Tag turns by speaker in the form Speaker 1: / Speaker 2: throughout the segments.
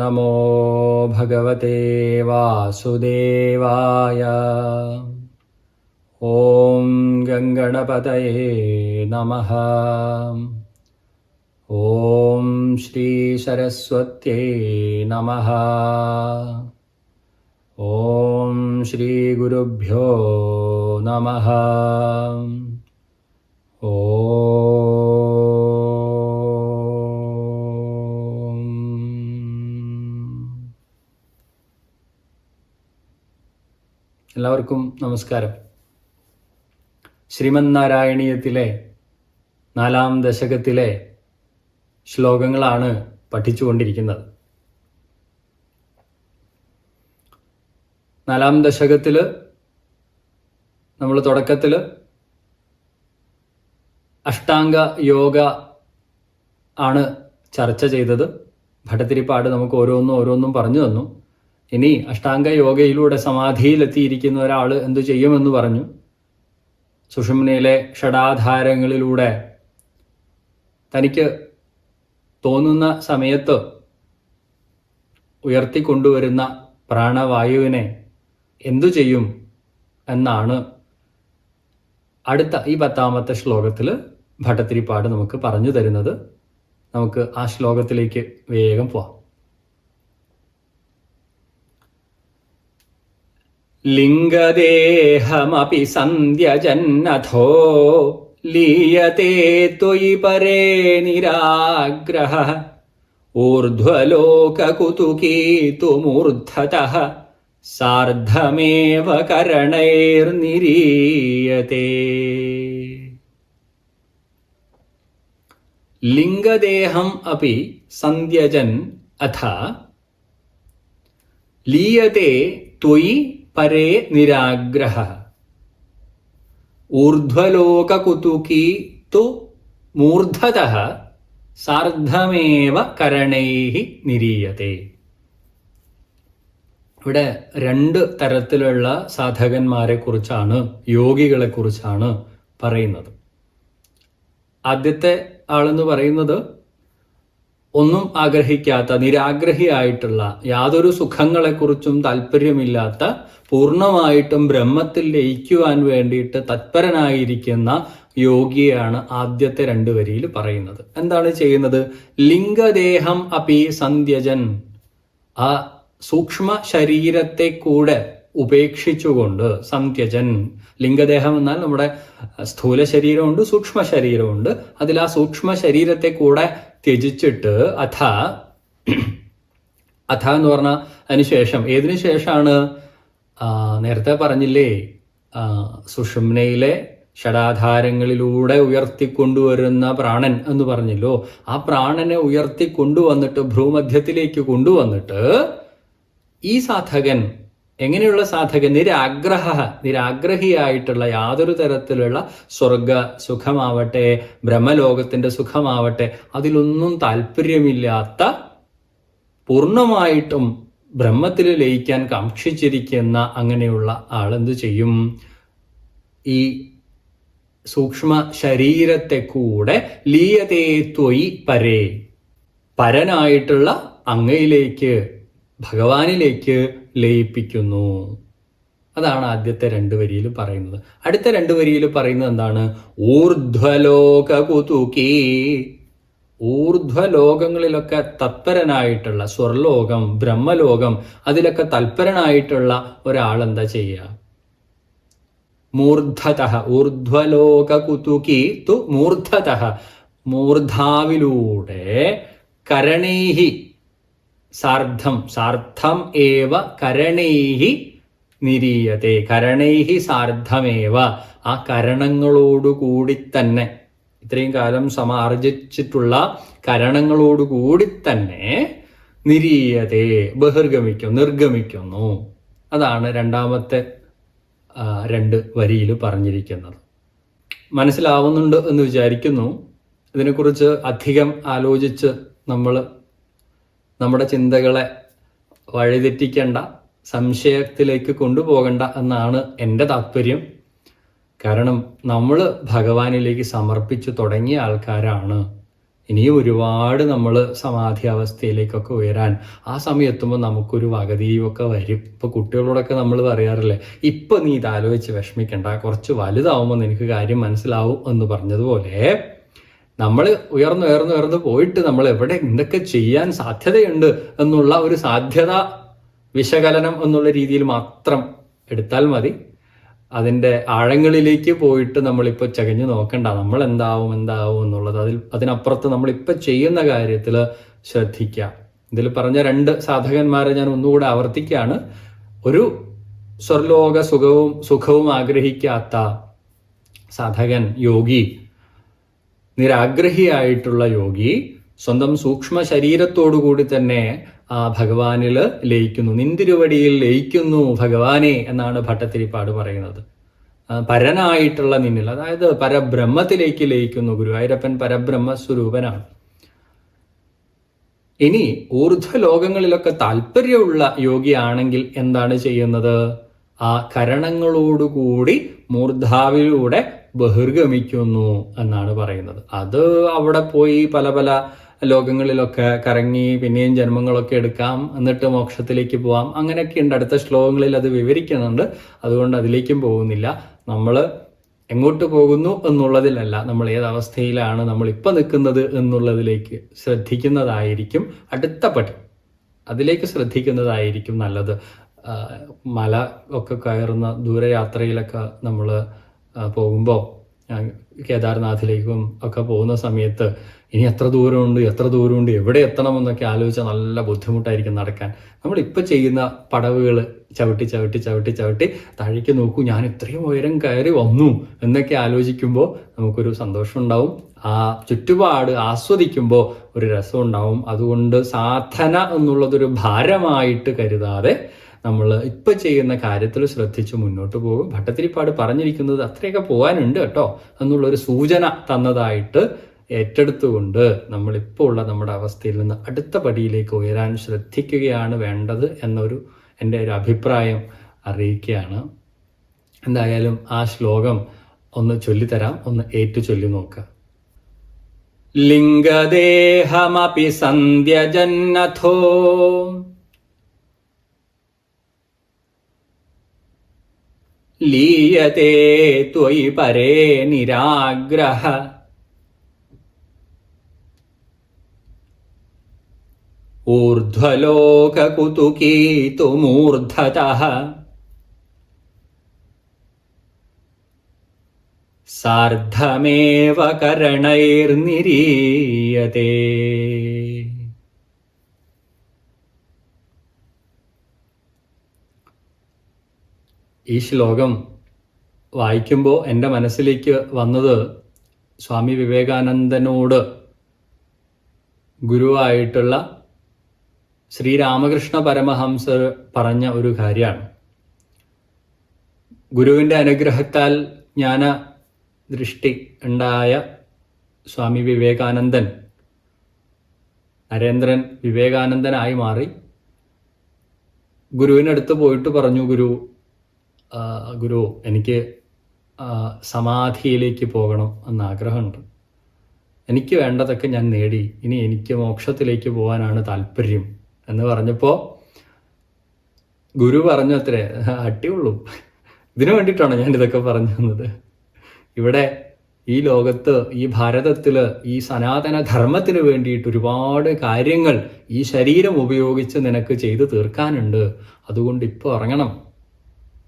Speaker 1: नमो भगवते वासुदेवाय ഗംഗണപതയേ നമ ഓം ശ്രീ സരസ്വത്യേ നമ ഓം ശ്രീ ഗുരുഭ്യോ നമ എല്ലാവർക്കും നമസ്കാരം. ശ്രീമന്നാരായണീയത്തിലെ നാലാം ദശകത്തിലെ ശ്ലോകങ്ങളാണ് പഠിച്ചുകൊണ്ടിരിക്കുന്നത്. നാലാം ദശകത്തിൽ നമ്മൾ തുടക്കത്തിൽ അഷ്ടാംഗ യോഗ ആണ് ചർച്ച ചെയ്തത്. ഭട്ടത്തിരിപ്പാട് നമുക്ക് ഓരോന്നും ഓരോന്നും പറഞ്ഞു തന്നു. ഇനി അഷ്ടാംഗ യോഗയിലൂടെ സമാധിയിലെത്തിയിരിക്കുന്ന ഒരാൾ എന്തു ചെയ്യുമെന്ന് പറഞ്ഞു. സുഷുമ്നയിലെ ഷടാധാരങ്ങളിലൂടെ തനിക്ക് തോന്നുന്ന സമയത്ത് ഉയർത്തിക്കൊണ്ടുവരുന്ന പ്രാണവായുവിനെ എന്തു ചെയ്യും എന്നാണ് അടുത്ത ഈ പത്താമത്തെ ശ്ലോകത്തിൽ ഭട്ടത്തിരിപ്പാട് നമുക്ക് പറഞ്ഞു തരുന്നത്. നമുക്ക് ആ ശ്ലോകത്തിലേക്ക് വേഗം പോവാം. लिङ्गदेहमपि सन्ध्यजन्नथो लीयते त्वयि परे निराग्रहः ऊर्ध्वलोककुतुकीतुमूर्धतः सार्धमेव करणैर्निरीयते लिङ्गदेहम् अपि सन्ध्यजन् अथ लीयते त्वयि പരേ നിരാഗ്രഹ. ഊർധ്വലോകകുതുകീ തു മൂർധത സാർദ്ധമേവ കരണൈ നിരീയത്തെ. ഇവിടെ രണ്ട് തരത്തിലുള്ള സാധകന്മാരെ കുറിച്ചാണ് യോഗികളെ കുറിച്ചാണ് പറയുന്നത്. ആദ്യത്തെ ആളെന്ന് പറയുന്നത് ഒന്നും ആഗ്രഹിക്കാത്ത നിരാഗ്രഹിയായിട്ടുള്ള യാതൊരു സുഖങ്ങളെക്കുറിച്ചും താല്പര്യമില്ലാത്ത പൂർണമായിട്ടും ബ്രഹ്മത്തിൽ ലയിക്കുവാൻ വേണ്ടിയിട്ട് തത്പരനായിരിക്കുന്ന യോഗിയാണ് ആദ്യത്തെ രണ്ട് വരിയിൽ പറയുന്നത്. എന്താണ് ചെയ്യുന്നത്? ലിംഗദേഹം അപി സന്ധ്യജൻ. ആ സൂക്ഷ്മ ശരീരത്തെ കൂടെ ഉപേക്ഷിച്ചുകൊണ്ട് സന്ധ്യജൻ. ലിംഗദേഹം എന്നാൽ നമ്മുടെ സ്ഥൂല ശരീരമുണ്ട് സൂക്ഷ്മ ശരീരമുണ്ട്. അതിൽ ആ സൂക്ഷ്മ ശരീരത്തെ കൂടെ ത്യജിച്ചിട്ട് അഥ അഥ എന്ന് പറഞ്ഞാൽ അതിനുശേഷം ഏതിനു ശേഷമാണ്? നേരത്തെ പറഞ്ഞില്ലേ സുഷുമ്നയിലെ ഷടാധാരങ്ങളിലൂടെ ഉയർത്തിക്കൊണ്ടുവരുന്ന പ്രാണൻ എന്ന് പറഞ്ഞല്ലോ. ആ പ്രാണനെ ഉയർത്തിക്കൊണ്ടുവന്നിട്ട് ഭ്രൂമധ്യത്തിലേക്ക് കൊണ്ടുവന്നിട്ട് ഈ സാധകൻ എങ്ങനെയുള്ള സാധകൻ? നിരാഗ്രഹ നിരാഗ്രഹിയായിട്ടുള്ള യാതൊരു തരത്തിലുള്ള സ്വർഗ സുഖമാവട്ടെ ബ്രഹ്മലോകത്തിന്റെ സുഖമാവട്ടെ അതിലൊന്നും താല്പര്യമില്ലാത്ത പൂർണമായിട്ടും ബ്രഹ്മത്തിൽ ലയിക്കാൻ കാക്ഷിച്ചിരിക്കുന്ന അങ്ങനെയുള്ള ആളെന്ത് ചെയ്യും? ഈ സൂക്ഷ്മ ശരീരത്തെ കൂടെ ലീയതേ ത്വയി പരേ. പരനായിട്ടുള്ള അങ്ങയിലേക്ക് ഭഗവാനിലേക്ക് ലയിപ്പിക്കുന്നു. അതാണ് ആദ്യത്തെ രണ്ട് വരിയിൽ പറയുന്നത്. അടുത്ത രണ്ട് വരിയിൽ പറയുന്നത് എന്താണ്? ഊർധ്വലോക കുതുകി. ഊർധ്വലോകങ്ങളിലൊക്കെ തത്പരനായിട്ടുള്ള സ്വർലോകം ബ്രഹ്മലോകം അതിലൊക്കെ തൽപരനായിട്ടുള്ള ഒരാൾ എന്താ ചെയ്യുക? മൂർധത ഊർധ്വലോക കുതുകി തു മൂർധത. മൂർധാവിലൂടെ കരണേഹി സാർദ്ധം സാർദ്ധം ഏവ കരണൈഹി നിരീയത്തെ. കരണൈഹി സാർദ്ധമേവ. ആ കരണങ്ങളോടുകൂടി തന്നെ ഇത്രയും കാലം സമാർജിച്ചിട്ടുള്ള കരണങ്ങളോടുകൂടി തന്നെ നിരീയതേ ബഹിർഗമിക്കും നിർഗമിക്കുന്നു. അതാണ് രണ്ടാമത്തെ രണ്ട് വരിയിൽ പറഞ്ഞിരിക്കുന്നത്. മനസ്സിലാവുന്നുണ്ട് എന്ന് വിചാരിക്കുന്നു. ഇതിനെക്കുറിച്ച് അധികം ആലോചിച്ച് നമ്മൾ നമ്മുടെ ചിന്തകളെ വഴിതെറ്റിക്കേണ്ട സംശയത്തിലേക്ക് കൊണ്ടുപോകണ്ട എന്നാണ് എന്റെ താല്പര്യം കാരണം നമ്മൾ ഭഗവാനിലേക്ക് സമർപ്പിച്ചു തുടങ്ങിയ ആൾക്കാരാണ്. ഇനിയും ഒരുപാട് നമ്മൾ സമാധി അവസ്ഥയിലേക്കൊക്കെ ഉയരാൻ ആ സമയത്തുമ്പോൾ നമുക്കൊരു വകതിരിവൊക്കെ വരും. ഇപ്പോൾ കുട്ടികളോടൊക്കെ നമ്മൾ പറയാറില്ലേ ഇപ്പം നീ ഇതാലോചിച്ച് വിഷമിക്കണ്ട കുറച്ച് വലുതാവുമ്പോൾ നിനക്ക് കാര്യം മനസ്സിലാവും എന്ന് പറഞ്ഞതുപോലെ നമ്മൾ ഉയർന്നു ഉയർന്നു ഉയർന്നു പോയിട്ട് നമ്മൾ എവിടെ എന്തൊക്കെ ചെയ്യാൻ സാധ്യതയുണ്ട് എന്നുള്ള ഒരു സാധ്യത വിശകലനം എന്നുള്ള രീതിയിൽ മാത്രം എടുത്താൽ മതി. അതിന്റെ ആഴങ്ങളിലേക്ക് പോയിട്ട് നമ്മളിപ്പോൾ ചകഞ്ഞു നോക്കണ്ട. നമ്മൾ എന്താവും എന്താവും എന്നുള്ളത് അതിൽ അതിനപ്പുറത്ത് നമ്മളിപ്പോൾ ചെയ്യുന്ന കാര്യത്തിൽ ശ്രദ്ധിക്കുക ഇതിൽ പറഞ്ഞ രണ്ട് സാധകന്മാരെ ഞാൻ ഒന്നുകൂടെ ആവർത്തിക്കുകയാണ്. ഒരു സ്വർലോക സുഖവും സുഖവും ആഗ്രഹിക്കാത്ത സാധകൻ യോഗി നിരാഗ്രഹിയായിട്ടുള്ള യോഗി സ്വന്തം സൂക്ഷ്മ ശരീരത്തോടുകൂടി തന്നെ ആ ഭഗവാനിൽ ലയിക്കുന്നു. നിന്തിരുവടിയിൽ ലയിക്കുന്നു ഭഗവാനെ എന്നാണ് ഭട്ടത്തിരിപ്പാട് പറയുന്നത്. പരനായിട്ടുള്ള നിന്നിൽ അതായത് പരബ്രഹ്മത്തിലേക്ക് ലയിക്കുന്നു ഗുരുവായൂരപ്പൻ പരബ്രഹ്മ സ്വരൂപനാണ് ഇനി ഊർധ്വലോകങ്ങളിലൊക്കെ താല്പര്യമുള്ള യോഗിയാണെങ്കിൽ എന്താണ് ചെയ്യുന്നത്? ആ കരണങ്ങളോടുകൂടി മൂർധാവിലൂടെ ബഹിർഗമിക്കുന്നു എന്നാണ് പറയുന്നത്. അത് അവിടെ പോയി പല പല ലോകങ്ങളിലൊക്കെ കറങ്ങി പിന്നെയും ജന്മങ്ങളൊക്കെ എടുക്കാം എന്നിട്ട് മോക്ഷത്തിലേക്ക് പോവാം. അങ്ങനെയൊക്കെ ഉണ്ട്. അടുത്ത ശ്ലോകങ്ങളിൽ അത് വിവരിക്കുന്നുണ്ട്. അതുകൊണ്ട് അതിലേക്കും പോകുന്നില്ല. നമ്മൾ എങ്ങോട്ട് പോകുന്നു എന്നുള്ളതിലല്ല. നമ്മൾ ഏത് അവസ്ഥയിലാണ് നമ്മൾ ഇപ്പം നിൽക്കുന്നത് എന്നുള്ളതിലേക്ക് ശ്രദ്ധിക്കുന്നതായിരിക്കും അടുത്ത പടി. അതിലേക്ക് ശ്രദ്ധിക്കുന്നതായിരിക്കും നല്ലത്. മല ഒക്കെ കയറുന്ന ദൂരയാത്രയിലൊക്കെ നമ്മൾ പോകുമ്പോൾ ഞാൻ കേദാർനാഥിലേക്കും ഒക്കെ പോകുന്ന സമയത്ത് ഇനി എത്ര ദൂരമുണ്ട് എത്ര ദൂരമുണ്ട് എവിടെ എത്തണമെന്നൊക്കെ ആലോചിച്ചാൽ നല്ല ബുദ്ധിമുട്ടായിരിക്കും നടക്കാൻ. നമ്മളിപ്പോൾ ചെയ്യുന്ന പടവുകൾ ചവിട്ടി ചവിട്ടി ചവിട്ടി ചവിട്ടി താഴേക്ക് നോക്കൂ ഞാൻ ഇത്രയും ഉയരം കയറി വന്നു എന്നൊക്കെ ആലോചിക്കുമ്പോൾ നമുക്കൊരു സന്തോഷം ഉണ്ടാവും. ആ ചുറ്റുപാട് ആസ്വദിക്കുമ്പോൾ ഒരു രസം ഉണ്ടാവും. അതുകൊണ്ട് സാധന എന്നുള്ളതൊരു ഭാരമായിട്ട് കരുതാതെ നമ്മൾ ഇപ്പം ചെയ്യുന്ന കാര്യത്തിൽ ശ്രദ്ധിച്ച് മുന്നോട്ട് പോകും. ഭട്ടത്തിരിപ്പാട് പറഞ്ഞിരിക്കുന്നത് അത്രയൊക്കെ പോകാനുണ്ട് കേട്ടോ. എന്നുള്ളൊരു സൂചന തന്നതായിട്ട് ഏറ്റെടുത്തുകൊണ്ട് നമ്മളിപ്പോൾ ഉള്ള നമ്മുടെ അവസ്ഥയിൽ നിന്ന് അടുത്ത പടിയിലേക്ക് ഉയരാൻ ശ്രദ്ധിക്കുകയാണ് വേണ്ടത് എന്നൊരു എന്റെ ഒരു അഭിപ്രായം അറിയിക്കുകയാണ്. എന്തായാലും ആ ശ്ലോകം ഒന്ന് ചൊല്ലിത്തരാം. ഒന്ന് ഏറ്റു ചൊല്ലി നോക്കുക. ലിംഗദേഹമപി സന്ധ്യജന്നഥോ ലീയത്തെ ത്വയി പരേ നിരാഗ്രഹ. ഊർധ്വലോകകുതുകീതുമൂർധതഃ. സാർദ്ധമേവ കരണൈർനിരീയത്തെ ഈ ശ്ലോകം വായിക്കുമ്പോൾ എന്റെ മനസ്സിലേക്ക് വന്നത് സ്വാമി വിവേകാനന്ദനോട് ഗുരുവായിട്ടുള്ള ശ്രീരാമകൃഷ്ണ പരമഹംസർ പറഞ്ഞ ഒരു കാര്യമാണ്. ഗുരുവിന്റെ അനുഗ്രഹത്താൽ ജ്ഞാന ദൃഷ്ടി ഉണ്ടായ സ്വാമി വിവേകാനന്ദൻ നരേന്ദ്രൻ വിവേകാനന്ദനായി മാറി. ഗുരുവിനടുത്ത് പോയിട്ട് പറഞ്ഞു ഗുരു ഗുരു എനിക്ക് സമാധിയിലേക്ക് പോകണം എന്ന ആഗ്രഹമുണ്ട് എനിക്ക് വേണ്ടതൊക്കെ ഞാൻ നേടി. ഇനി എനിക്ക് മോക്ഷത്തിലേക്ക് പോകാനാണ് താല്പര്യം എന്ന് പറഞ്ഞപ്പോൾ ഗുരു പറഞ്ഞു അത്രേ അട്ടിയുള്ളൂ ഇതിനു വേണ്ടിയിട്ടാണ് ഞാൻ ഇതൊക്കെ പറഞ്ഞു തന്നത്? ഇവിടെ ഈ ലോകത്ത് ഈ ഭാരതത്തിൽ ഈ സനാതന ധർമ്മത്തിന് വേണ്ടിയിട്ട് ഒരുപാട് കാര്യങ്ങൾ ഈ ശരീരം ഉപയോഗിച്ച് നിനക്ക് ചെയ്തു തീർക്കാനുണ്ട്. അതുകൊണ്ട് ഇപ്പോൾ ഇറങ്ങണം.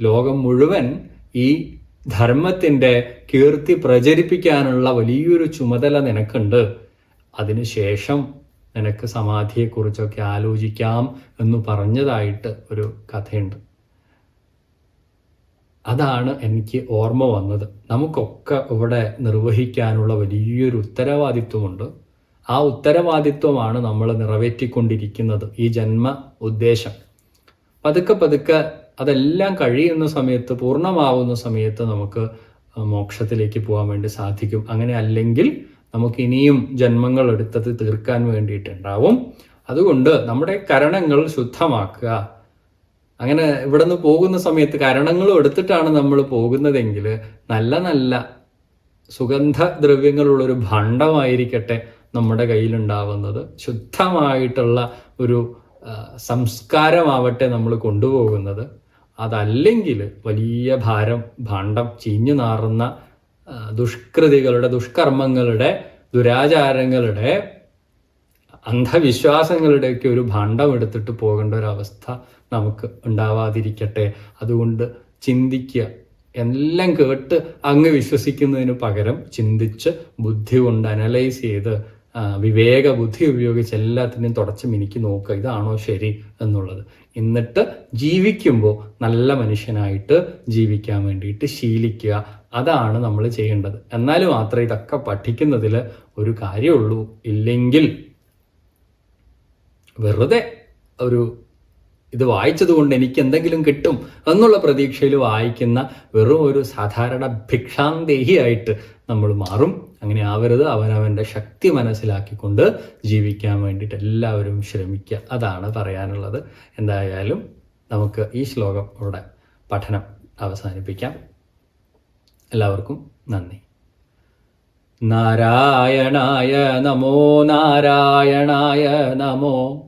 Speaker 1: ലോകം മുഴുവൻ ഈ ധർമ്മത്തിന്റെ കീർത്തി പ്രചരിപ്പിക്കാനുള്ള വലിയൊരു ചുമതല നിനക്കുണ്ട്. അതിനുശേഷം നിനക്ക് സമാധിയെക്കുറിച്ചൊക്കെ ആലോചിക്കാം എന്ന് പറഞ്ഞതായിട്ട് ഒരു കഥയുണ്ട്. അതാണ് എനിക്ക് ഓർമ്മ വന്നത്. നമുക്കൊക്കെ ഇവിടെ നിർവഹിക്കാനുള്ള വലിയൊരു ഉത്തരവാദിത്വമുണ്ട്. ആ ഉത്തരവാദിത്വമാണ് നമ്മൾ നിറവേറ്റിക്കൊണ്ടിരിക്കുന്നത്. ഈ ജന്മ ഉദ്ദേശം. പതുക്കെ പതുക്കെ അതെല്ലാം കഴിയുന്ന സമയത്ത് പൂർണമാവുന്ന സമയത്ത് നമുക്ക് മോക്ഷത്തിലേക്ക് പോകാൻ വേണ്ടി സാധിക്കും. അങ്ങനെ അല്ലെങ്കിൽ നമുക്ക് ഇനിയും ജന്മങ്ങൾ എടുത്തത് തീർക്കാൻ വേണ്ടിയിട്ടുണ്ടാവും. അതുകൊണ്ട് നമ്മുടെ കരണങ്ങൾ ശുദ്ധമാക്കുക. അങ്ങനെ ഇവിടെ നിന്ന് പോകുന്ന സമയത്ത് കരണങ്ങളും എടുത്തിട്ടാണ് നമ്മൾ പോകുന്നതെങ്കിൽ നല്ല നല്ല സുഗന്ധദ്രവ്യങ്ങളുള്ളൊരു ഭണ്ഡമായിരിക്കട്ടെ നമ്മുടെ കയ്യിലുണ്ടാവുന്നത്. ശുദ്ധമായിട്ടുള്ള ഒരു സംസ്കാരമാവട്ടെ നമ്മൾ കൊണ്ടുപോകുന്നത്. അതല്ലെങ്കിൽ വലിയ ഭാരം ഭാണ്ഡം ചീഞ്ഞു നാറുന്ന ദുഷ്കൃതികളുടെ ദുഷ്കർമ്മങ്ങളുടെ ദുരാചാരങ്ങളുടെ അന്ധവിശ്വാസങ്ങളുടെയൊക്കെ ഒരു ഭാണ്ഡം എടുത്തിട്ട് പോകേണ്ട ഒരു അവസ്ഥ നമുക്ക് ഉണ്ടാവാതിരിക്കട്ടെ. അതുകൊണ്ട് ചിന്തിക്കുക. എല്ലാം കേട്ട് അങ്ങ് വിശ്വസിക്കുന്നതിന് പകരം ചിന്തിച്ച് ബുദ്ധി കൊണ്ട് അനലൈസ് ചെയ്ത് വിവേക ബുദ്ധി ഉപയോഗിച്ച് എല്ലാത്തിനെയും തുടച്ച് മിനിക്ക് നോക്കുക. ഇതാണോ ശരി എന്നുള്ളത്. എന്നിട്ട് ജീവിക്കുമ്പോൾ നല്ല മനുഷ്യനായിട്ട് ജീവിക്കാൻ വേണ്ടിയിട്ട് ശീലിക്കുക. അതാണ് നമ്മൾ ചെയ്യേണ്ടത്. എന്നാൽ മാത്രമേ ഇതൊക്കെ പഠിക്കുന്നതിൽ ഒരു കാര്യമുള്ളൂ. ഇല്ലെങ്കിൽ വെറുതെ ഒരു ഇത് വായിച്ചതുകൊണ്ട് എനിക്ക് എന്തെങ്കിലും കിട്ടും എന്നുള്ള പ്രതീക്ഷയിൽ വായിക്കുന്ന വെറും ഒരു സാധാരണ ഭിക്ഷാന്തേഹിയായിട്ട് നമ്മൾ മാറും. അങ്ങനെ ആവരുത്. അവനവന്റെ ശക്തി മനസ്സിലാക്കിക്കൊണ്ട് ജീവിക്കാൻ വേണ്ടിയിട്ട് എല്ലാവരും ശ്രമിക്കുക. അതാണ് പറയാനുള്ളത്. എന്തായാലും നമുക്ക് ഈ ശ്ലോകം ഇവിടെ പഠനം അവസാനിപ്പിക്കാം. എല്ലാവർക്കും നന്ദി. നാരായണായ നമോ നാരായണായ നമോ.